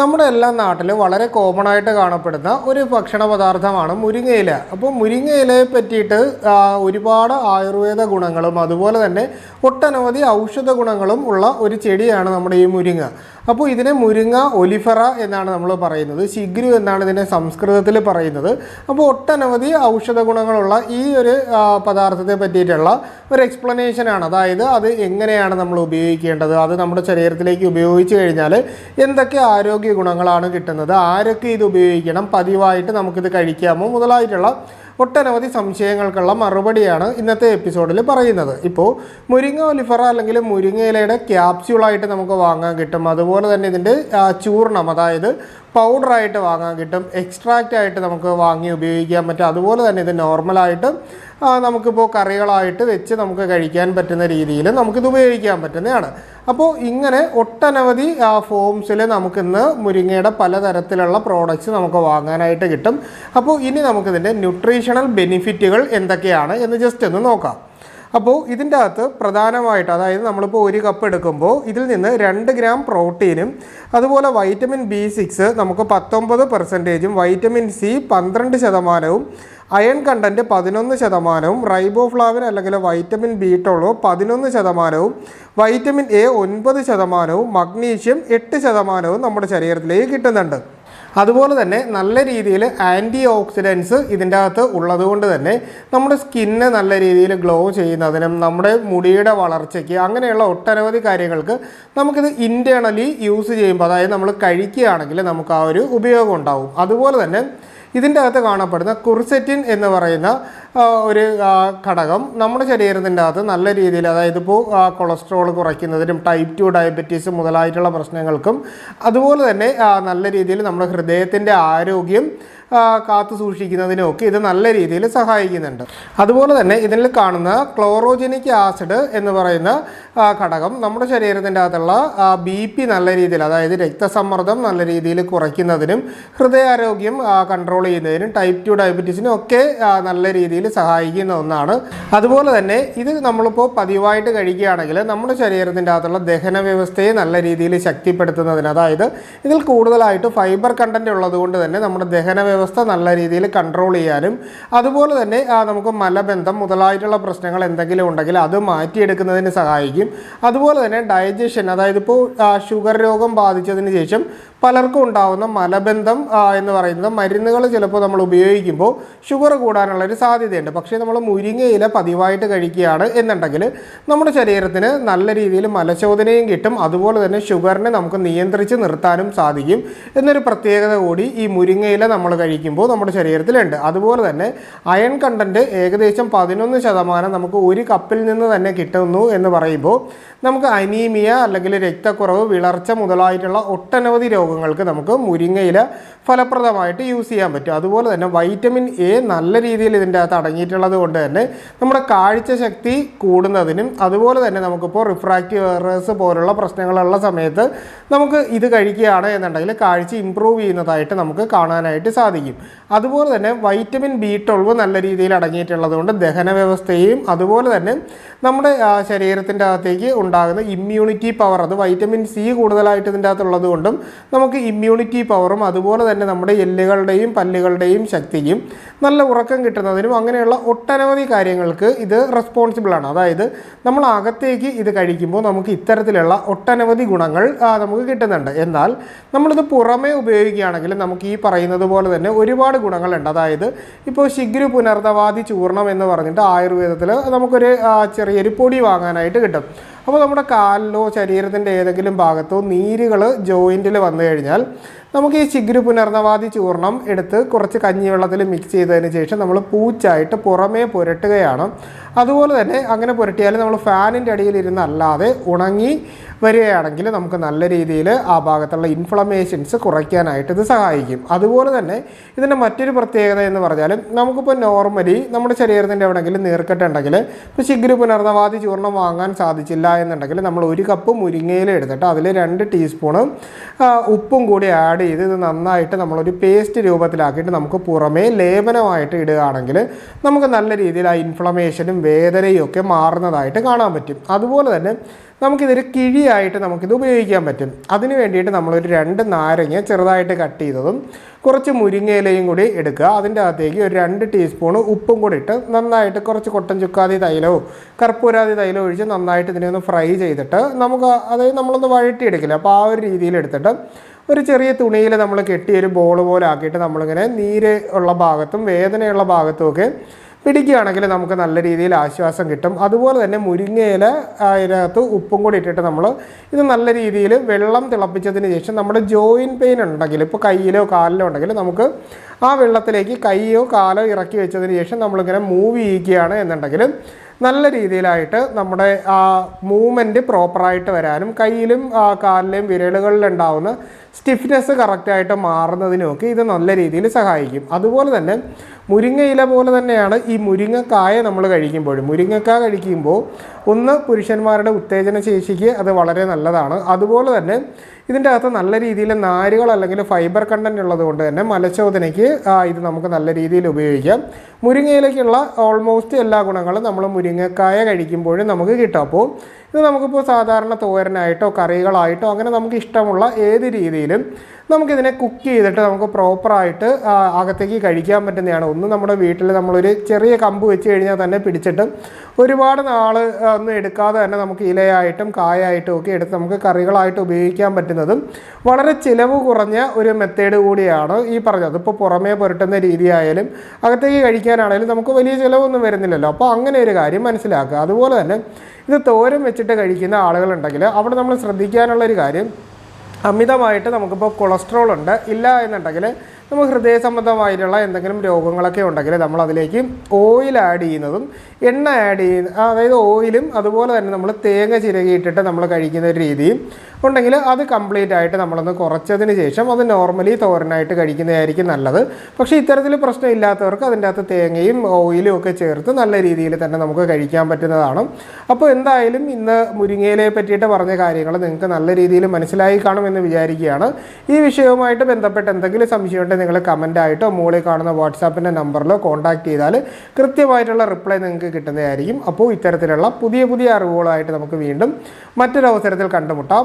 നമ്മുടെ എല്ലാ നാട്ടിലും വളരെ കോമൺ ആയിട്ട് കാണപ്പെടുന്ന ഒരു ഭക്ഷണ പദാർത്ഥമാണ് മുരിങ്ങയില. അപ്പോൾ മുരിങ്ങയിലയെ പറ്റിയിട്ട് ഒരുപാട് ആയുർവേദ ഗുണങ്ങളും അതുപോലെ തന്നെ ഒട്ടനവധി ഔഷധ ഗുണങ്ങളും ഉള്ള ഒരു ചെടിയാണ് നമ്മുടെ ഈ മുരിങ്ങ. അപ്പോൾ ഇതിനെ മുരിങ്ങ ഒലിഫറ എന്നാണ് നമ്മൾ പറയുന്നത്. ശിഗ്രു എന്നാണ് ഇതിനെ സംസ്കൃതത്തിൽ പറയുന്നത്. അപ്പോൾ ഒട്ടനവധി ഔഷധ ഗുണങ്ങളുള്ള ഈ ഒരു പദാർത്ഥത്തെ പറ്റിയിട്ടുള്ള ഒരു എക്സ്പ്ലനേഷനാണ് അതായത് അത് എങ്ങനെയാണ് നമ്മൾ ഉപയോഗിക്കേണ്ടത്? അത് നമ്മുടെ ശരീരത്തിലേക്ക് ഉപയോഗിച്ച് കഴിഞ്ഞാൽ എന്തൊക്കെ ആരോഗ്യ ഗുണങ്ങളാണ് കിട്ടുന്നത്. ആരൊക്കെ ഇത് ഉപയോഗിക്കണം? പതിവായിട്ട് നമുക്കിത് കഴിക്കാമോ? മുതലായിട്ടുള്ള ഒട്ടനവധി സംശയങ്ങൾക്കുള്ള മറുപടിയാണ് ഇന്നത്തെ എപ്പിസോഡിൽ പറയുന്നത്. ഇപ്പോൾ മുരിങ്ങ ഒലിഫറ അല്ലെങ്കിൽ മുരിങ്ങയിലയുടെ ക്യാപ്സ്യൂളായിട്ട് നമുക്ക് വാങ്ങാൻ കിട്ടും. അതുപോലെ തന്നെ ഇതിന്റെ ചൂർണം അതായത് പൗഡറായിട്ട് വാങ്ങാൻ കിട്ടും. എക്സ്ട്രാക്റ്റ് ആയിട്ട് നമുക്ക് വാങ്ങി ഉപയോഗിക്കാൻ പറ്റും. അതുപോലെ തന്നെ ഇത് നോർമലായിട്ട് നമുക്കിപ്പോൾ കറികളായിട്ട് വെച്ച് നമുക്ക് കഴിക്കാൻ പറ്റുന്ന രീതിയിൽ നമുക്കിത് ഉപയോഗിക്കാൻ പറ്റുന്നതാണ്. അപ്പോൾ ഇങ്ങനെ ഒട്ടനവധി ഫോംസിൽ നമുക്കിന്ന് മുരിങ്ങയുടെ പലതരത്തിലുള്ള പ്രോഡക്റ്റ്സ് നമുക്ക് വാങ്ങാനായിട്ട് കിട്ടും. അപ്പോൾ ഇനി നമുക്കിതിന്റെ ന്യൂട്രീഷണൽ ബെനിഫിറ്റുകൾ എന്തൊക്കെയാണ് എന്ന് ജസ്റ്റ് ഒന്ന് നോക്കാം. അപ്പോൾ ഇതിന്റെ അകത്ത് പ്രധാനമായിട്ട് അതായത് നമ്മളിപ്പോൾ ഒരു കപ്പ് എടുക്കുമ്പോൾ ഇതിൽ നിന്ന് രണ്ട് ഗ്രാം പ്രോട്ടീനും അതുപോലെ വൈറ്റമിൻ ബി സിക്സ് നമുക്ക് പത്തൊമ്പത് പെർസെന്റേജും വൈറ്റമിൻ സി പന്ത്രണ്ട് ശതമാനവും അയൺ കണ്ടന്റ് പതിനൊന്ന് ശതമാനവും റൈബോഫ്ലാവിൻ അല്ലെങ്കിൽ വൈറ്റമിൻ ബി ടോളോ പതിനൊന്ന് ശതമാനവും വൈറ്റമിൻ എ ഒൻപത് ശതമാനവും മഗ്നീഷ്യം എട്ട് ശതമാനവും നമ്മുടെ ശരീരത്തിലേക്ക് കിട്ടുന്നുണ്ട്. അതുപോലെ തന്നെ നല്ല രീതിയിൽ ആന്റി ഓക്സിഡൻസ് ഇതിന്റെ അകത്ത് ഉള്ളതുകൊണ്ട് തന്നെ നമ്മുടെ സ്കിന്ന് നല്ല രീതിയിൽ ഗ്ലോ ചെയ്യുന്നതിനും നമ്മുടെ മുടിയുടെ വളർച്ചയ്ക്ക് അങ്ങനെയുള്ള ഒട്ടനവധി കാര്യങ്ങൾക്ക് നമുക്കിത് ഇന്റേർണലി യൂസ് ചെയ്യുമ്പോൾ അതായത് നമ്മൾ കഴിക്കുകയാണെങ്കിൽ നമുക്ക് ആ ഒരു ഉപയോഗം ഉണ്ടാവും. അതുപോലെ തന്നെ ഇതിന്റെ അകത്ത് കാണപ്പെടുന്ന കുർസെറ്റിൻ എന്ന് പറയുന്ന ഒരു ഘടകം നമ്മുടെ ശരീരത്തിന്റെ അകത്ത് നല്ല രീതിയിൽ അതായത് ഇപ്പോൾ കൊളസ്ട്രോൾ കുറയ്ക്കുന്നതിനും ടൈപ്പ് ടു ഡയബറ്റീസ് മുതലായിട്ടുള്ള പ്രശ്നങ്ങൾക്കും അതുപോലെ തന്നെ നല്ല രീതിയിൽ നമ്മുടെ ഹൃദയത്തിന്റെ ആരോഗ്യം കാത്തു സൂക്ഷിക്കുന്നതിനും ഒക്കെ ഇത് നല്ല രീതിയിൽ സഹായിക്കുന്നുണ്ട്. അതുപോലെ തന്നെ ഇതിൽ കാണുന്ന ക്ലോറോജനിക് ആസിഡ് എന്ന് പറയുന്ന ഘടകം നമ്മുടെ ശരീരത്തിന്റെ അകത്തുള്ള ബി പി നല്ല രീതിയിൽ അതായത് രക്തസമ്മർദ്ദം നല്ല രീതിയിൽ കുറയ്ക്കുന്നതിനും ഹൃദയാരോഗ്യം കൺട്രോൾ ചെയ്യുന്നതിനും ടൈപ്പ് ടു ഡയബറ്റീസിനും ഒക്കെ നല്ല രീതിയിൽ സഹായിക്കുന്ന ഒന്നാണ്. അതുപോലെ തന്നെ ഇത് നമ്മളിപ്പോൾ പതിവായിട്ട് കഴിക്കുകയാണെങ്കിൽ നമ്മുടെ ശരീരത്തിന്റെ അകത്തുള്ള ദഹന വ്യവസ്ഥയെ നല്ല രീതിയിൽ ശക്തിപ്പെടുത്തുന്നതിന് അതായത് ഇതിൽ കൂടുതലായിട്ട് ഫൈബർ കണ്ടന്റ് ഉള്ളത് കൊണ്ട് തന്നെ നമ്മുടെ ദഹന വ്യവസ്ഥ നല്ല രീതിയിൽ കൺട്രോൾ ചെയ്യാനും അതുപോലെ തന്നെ നമുക്ക് മലബന്ധം മുതലായിട്ടുള്ള പ്രശ്നങ്ങൾ എന്തെങ്കിലും ഉണ്ടെങ്കിൽ അത് മാറ്റിയെടുക്കുന്നതിന് സഹായിക്കും. അതുപോലെ തന്നെ ഡയജഷൻ അതായത് ഇപ്പോൾ ഷുഗർ രോഗം ബാധിച്ചതിന് ശേഷം പലർക്കും ഉണ്ടാകുന്ന മലബന്ധം എന്ന് പറയുന്നത് മരുന്നുകൾ ചിലപ്പോൾ നമ്മൾ ഉപയോഗിക്കുമ്പോൾ ഷുഗർ കൂടാനുള്ളൊരു സാധ്യതയുണ്ട്. പക്ഷേ നമ്മൾ മുരിങ്ങയില പതിവായിട്ട് കഴിക്കുകയാണ് എന്നുണ്ടെങ്കിൽ നമ്മുടെ ശരീരത്തിന് നല്ല രീതിയിൽ മലശോധനയും കിട്ടും. അതുപോലെ തന്നെ ഷുഗറിനെ നമുക്ക് നിയന്ത്രിച്ച് നിർത്താനും സാധിക്കും. എന്നൊരു പ്രത്യേകത കൂടി ഈ മുരിങ്ങയില നമ്മൾ കഴിക്കുമ്പോൾ നമ്മുടെ ശരീരത്തിലുണ്ട്. അതുപോലെ തന്നെ അയൺ കണ്ടന്റ് ഏകദേശം പതിനൊന്ന് ശതമാനം നമുക്ക് ഒരു കപ്പിൽ നിന്ന് തന്നെ കിട്ടുന്നു എന്ന് പറയുമ്പോൾ നമുക്ക് അനീമിയ അല്ലെങ്കിൽ രക്തക്കുറവ് വിളർച്ച മുതലായിട്ടുള്ള ഒട്ടനവധി രോഗങ്ങൾക്ക് നമുക്ക് മുരിങ്ങയില ഫലപ്രദമായിട്ട് യൂസ് ചെയ്യാൻ പറ്റും. അതുപോലെ തന്നെ വൈറ്റമിൻ എ നല്ല രീതിയിൽ ഇതിന്റെ അകത്ത് അടങ്ങിയിട്ടുള്ളത് കൊണ്ട് തന്നെ നമ്മുടെ കാഴ്ച ശക്തി കൂടുന്നതിനും അതുപോലെ തന്നെ നമുക്കിപ്പോൾ റിഫ്രാക്റ്റീവ് എറേഴ്സ് പോലുള്ള പ്രശ്നങ്ങളുള്ള സമയത്ത് നമുക്ക് ഇത് കഴിക്കുകയാണ് എന്നുണ്ടെങ്കിൽ കാഴ്ച ഇമ്പ്രൂവ് ചെയ്യുന്നതായിട്ട് നമുക്ക് കാണാനായിട്ട് സാധിക്കും. അതുപോലെ തന്നെ വൈറ്റമിൻ ബി ട്വൽവ് നല്ല രീതിയിൽ അടങ്ങിയിട്ടുള്ളത് കൊണ്ട് ദഹന വ്യവസ്ഥയും അതുപോലെ തന്നെ നമ്മുടെ ശരീരത്തിന്റെ അകത്തേക്ക് ഉണ്ടാകുന്ന ഇമ്മ്യൂണിറ്റി പവർ അത് വൈറ്റമിൻ സി കൂടുതലായിട്ട് ഇതിന്റെ അകത്തുള്ളത് കൊണ്ടും നമുക്ക് ഇമ്മ്യൂണിറ്റി പവറും അതുപോലെ തന്നെ നമ്മുടെ എല്ലുകളുടെയും പല്ലുകളുടെയും ശക്തിക്കും നല്ല ഉറക്കം കിട്ടുന്നതിനും അങ്ങനെയുള്ള ഒട്ടനവധി കാര്യങ്ങൾക്ക് ഇത് റെസ്പോൺസിബിളാണ് അതായത് നമ്മൾ അകത്തേക്ക് ഇത് കഴിക്കുമ്പോൾ നമുക്ക് ഇത്തരത്തിലുള്ള ഒട്ടനവധി ഗുണങ്ങൾ നമുക്ക് കിട്ടുന്നുണ്ട്. എന്നാൽ നമ്മളിത് പുറമേ ഉപയോഗിക്കുകയാണെങ്കിൽ നമുക്ക് ഈ പറയുന്നത് പോലെ തന്നെ ഒരുപാട് ഗുണങ്ങളുണ്ട്. അതായത് ഇപ്പോൾ ശിഗ്രു പുനർദവാദി ചൂർണം എന്ന് പറഞ്ഞിട്ട് ആയുർവേദത്തിൽ നമുക്കൊരു ചെറിയൊരു പൊടി വാങ്ങാനായിട്ട് കിട്ടും. അപ്പോൾ നമ്മുടെ കാലിലോ ശരീരത്തിന്റെ ഏതെങ്കിലും ഭാഗത്തോ നീരുകൾ ജോയിന്റിൽ വന്നു കഴിഞ്ഞാൽ നമുക്ക് ഈ ചിഗ്രു പുനർനവാദി ചൂർണം എടുത്ത് കുറച്ച് കഞ്ഞിവെള്ളത്തിൽ മിക്സ് ചെയ്തതിന് ശേഷം നമ്മൾ പൂച്ചായിട്ട് പുറമേ പുരട്ടുകയാണ്. അതുപോലെ തന്നെ അങ്ങനെ പുരട്ടിയാൽ നമ്മൾ ഫാനിന്റെ അടിയിൽ ഇരുന്നല്ലാതെ ഉണങ്ങി വരികയാണെങ്കിൽ നമുക്ക് നല്ല രീതിയിൽ ആ ഭാഗത്തുള്ള ഇൻഫ്ലമേഷൻസ് കുറയ്ക്കാനായിട്ട് ഇത് സഹായിക്കും. അതുപോലെ തന്നെ ഇതിന്റെ മറ്റൊരു പ്രത്യേകത എന്ന് പറഞ്ഞാൽ നമുക്കിപ്പോൾ നോർമലി നമ്മുടെ ശരീരത്തിന്റെ എവിടെയെങ്കിലും നീർക്കെട്ടുണ്ടെങ്കിൽ ഇപ്പോൾ ശിഗ്രു പുനർനവാദി ചൂർണം വാങ്ങാൻ സാധിച്ചില്ല എന്നുണ്ടെങ്കിൽ നമ്മൾ ഒരു കപ്പ് മുരിങ്ങയില എടുത്തിട്ട് അതിൽ രണ്ട് ടീസ്പൂണ് ഉപ്പും കൂടി ആഡ് ആഡ് ചെയ്ത് ഇത് നന്നായിട്ട് നമ്മളൊരു പേസ്റ്റ് രൂപത്തിലാക്കിയിട്ട് നമുക്ക് പുറമേ ലേപനമായിട്ട് ഇടുകയാണെങ്കിൽ നമുക്ക് നല്ല രീതിയിൽ ആ ഇൻഫ്ലമേഷനും വേദനയും ഒക്കെ മാറുന്നതായിട്ട് കാണാൻ പറ്റും. അതുപോലെ തന്നെ നമുക്കിതൊരു കിഴിയായിട്ട് നമുക്കിത് ഉപയോഗിക്കാൻ പറ്റും. അതിന് വേണ്ടിയിട്ട് നമ്മളൊരു രണ്ട് നാരങ്ങ ചെറുതായിട്ട് കട്ട് ചെയ്തതും കുറച്ച് മുരിങ്ങയിലയും കൂടി എടുക്കുക. അതിന്റെ അകത്തേക്ക് ഒരു രണ്ട് ടീസ്പൂൺ ഉപ്പും കൂടി ഇട്ട് നന്നായിട്ട് കുറച്ച് കൊട്ടൻ ചുക്കാതി തൈലവും കർപ്പൂരാതി തൈലവും ഒഴിച്ച് നന്നായിട്ട് ഇതിനെ ഒന്ന് ഫ്രൈ ചെയ്തിട്ട് നമുക്ക് അതായത് നമ്മളൊന്ന് വഴറ്റിയെടുക്കില്ല. അപ്പോൾ ആ ഒരു രീതിയിൽ എടുത്തിട്ട് ഒരു ചെറിയ തുണിയിൽ നമ്മൾ കെട്ടി ഒരു ബോൾ പോലെ ആക്കിയിട്ട് നമ്മളിങ്ങനെ നീര് ഉള്ള ഭാഗത്തും വേദനയുള്ള ഭാഗത്തും ഒക്കെ പിടിക്കുകയാണെങ്കിൽ നമുക്ക് നല്ല രീതിയിൽ ആശ്വാസം കിട്ടും. അതുപോലെ തന്നെ മുരിങ്ങയില അതിനകത്ത് ഉപ്പും കൂടി ഇട്ടിട്ട് നമ്മൾ ഇത് നല്ല രീതിയിൽ വെള്ളം തിളപ്പിച്ചതിന് ശേഷം നമ്മുടെ ജോയിൻ പെയിൻ ഉണ്ടെങ്കിൽ ഇപ്പോൾ കയ്യിലോ കാലിലോ ഉണ്ടെങ്കിൽ നമുക്ക് ആ വെള്ളത്തിലേക്ക് കൈയോ കാലോ ഇറക്കി വെച്ചതിന് ശേഷം നമ്മളിങ്ങനെ മൂവ് ചെയ്യിക്കുകയാണ് എന്നുണ്ടെങ്കിൽ നല്ല രീതിയിലായിട്ട് നമ്മുടെ ആ മൂവ്മെന്റ് പ്രോപ്പറായിട്ട് വരാനും കയ്യിലും കാലിലെയും വിരലുകളിൽ വിരലുകളിലുണ്ടാവുന്ന സ്റ്റിഫ്നെസ് കറക്റ്റായിട്ട് മാറുന്നതിനുമൊക്കെ ഇത് നല്ല രീതിയിൽ സഹായിക്കും. അതുപോലെ തന്നെ മുരിങ്ങയില പോലെ തന്നെയാണ് ഈ മുരിങ്ങക്കായ നമ്മൾ കഴിക്കുമ്പോഴും. മുരിങ്ങക്കായ കഴിക്കുമ്പോൾ ഒന്ന് പുരുഷന്മാരുടെ ഉത്തേജന ശേഷിക്ക് അത് വളരെ നല്ലതാണ്. അതുപോലെ തന്നെ ഇതിന്റെ അകത്ത് നല്ല രീതിയിൽ നാരുകൾ അല്ലെങ്കിൽ ഫൈബർ കണ്ടന്റ് ഉള്ളത് കൊണ്ട് തന്നെ മലശോധനയ്ക്ക് ഇത് നമുക്ക് നല്ല രീതിയിൽ ഉപയോഗിക്കാം. മുരിങ്ങയിലേക്കുള്ള ഓൾമോസ്റ്റ് എല്ലാ ഗുണങ്ങളും നമ്മൾ മുരിങ്ങക്കായ കഴിക്കുമ്പോഴും നമുക്ക് കിട്ടും. അപ്പോൾ ഇത് നമുക്കിപ്പോൾ സാധാരണ തോരനായിട്ടോ കറികളായിട്ടോ അങ്ങനെ നമുക്ക് ഇഷ്ടമുള്ള ഏത് രീതിയിലും നമുക്കിതിനെ കുക്ക് ചെയ്തിട്ട് നമുക്ക് പ്രോപ്പറായിട്ട് അകത്തേക്ക് കഴിക്കാൻ പറ്റുന്നതാണ്. ഒന്ന് നമ്മുടെ വീട്ടിൽ നമ്മളൊരു ചെറിയ കമ്പ് വെച്ച് കഴിഞ്ഞാൽ തന്നെ പിടിച്ചിട്ട് ഒരുപാട് നാൾ ഒന്നും എടുക്കാതെ തന്നെ നമുക്ക് ഇലയായിട്ടും കായായിട്ടും ഒക്കെ എടുത്ത് നമുക്ക് കറികളായിട്ട് ഉപയോഗിക്കാൻ പറ്റുന്നതും വളരെ ചിലവ് കുറഞ്ഞ ഒരു മെത്തേഡ് കൂടിയാണ് ഈ പറഞ്ഞത്. ഇപ്പോൾ പുറമേ പുരട്ടുന്ന രീതിയായാലും അകത്തേക്ക് കഴിക്കാനാണെങ്കിലും നമുക്ക് വലിയ ചിലവൊന്നും വരുന്നില്ലല്ലോ. അപ്പോൾ അങ്ങനെ ഒരു കാര്യം മനസ്സിലാക്കുക. അതുപോലെ തന്നെ ഇത് തോരൻ വെച്ചിട്ട് കഴിക്കുന്ന ആളുകളുണ്ടെങ്കിൽ അവിടെ നമ്മൾ ശ്രദ്ധിക്കാനുള്ള ഒരു കാര്യം അമിതമായിട്ട് നമുക്കിപ്പോൾ കൊളസ്ട്രോൾ ഉണ്ട് ഇല്ല എന്നുണ്ടെങ്കിൽ നമുക്ക് ഹൃദയ സംബന്ധമായിട്ടുള്ള എന്തെങ്കിലും രോഗങ്ങളൊക്കെ ഉണ്ടെങ്കിൽ നമ്മൾ അതിലേക്ക് ഓയിൽ ആഡ് ചെയ്യുന്നതും എണ്ണ ആഡ് ചെയ്യുന്ന അതായത് ഓയിലും അതുപോലെ തന്നെ നമ്മൾ തേങ്ങ ചിരകിയിട്ടിട്ട് നമ്മൾ കഴിക്കുന്ന ഒരു രീതിയും ഉണ്ടെങ്കിൽ അത് കംപ്ലീറ്റ് ആയിട്ട് നമ്മളൊന്ന് കുറച്ചതിന് ശേഷം അത് നോർമലി തോരനായിട്ട് കഴിക്കുന്നതായിരിക്കും നല്ലത്. പക്ഷേ ഇത്തരത്തിൽ പ്രശ്നമില്ലാത്തവർക്ക് അതിന്റെ അകത്ത് തേങ്ങയും ഓയിലും ഒക്കെ ചേർത്ത് നല്ല രീതിയിൽ തന്നെ നമുക്ക് കഴിക്കാൻ പറ്റുന്നതാണ്. അപ്പോൾ എന്തായാലും ഇന്ന് മുരിങ്ങയിലെ പറ്റിയിട്ട് പറഞ്ഞ കാര്യങ്ങൾ നിങ്ങൾക്ക് നല്ല രീതിയിൽ മനസ്സിലായി കാണുമെന്ന് വിചാരിക്കുകയാണ്. ഈ വിഷയവുമായിട്ട് ബന്ധപ്പെട്ട് എന്തെങ്കിലും സംശയമുണ്ടെങ്കിൽ നിങ്ങൾ കമന്റായിട്ടോ മുകളിൽ കാണുന്ന വാട്സാപ്പിന്റെ നമ്പറിലോ കോൺടാക്ട് ചെയ്താൽ കൃത്യമായിട്ടുള്ള റിപ്ലൈ നിങ്ങൾക്ക് കിട്ടുന്നതായിരിക്കും. അപ്പോൾ ഇത്തരത്തിലുള്ള പുതിയ പുതിയ അറിവുകളായിട്ട് നമുക്ക് വീണ്ടും മറ്റൊരവസരത്തിൽ കണ്ടുമുട്ടാം. കണ്ടുമുട്ടാം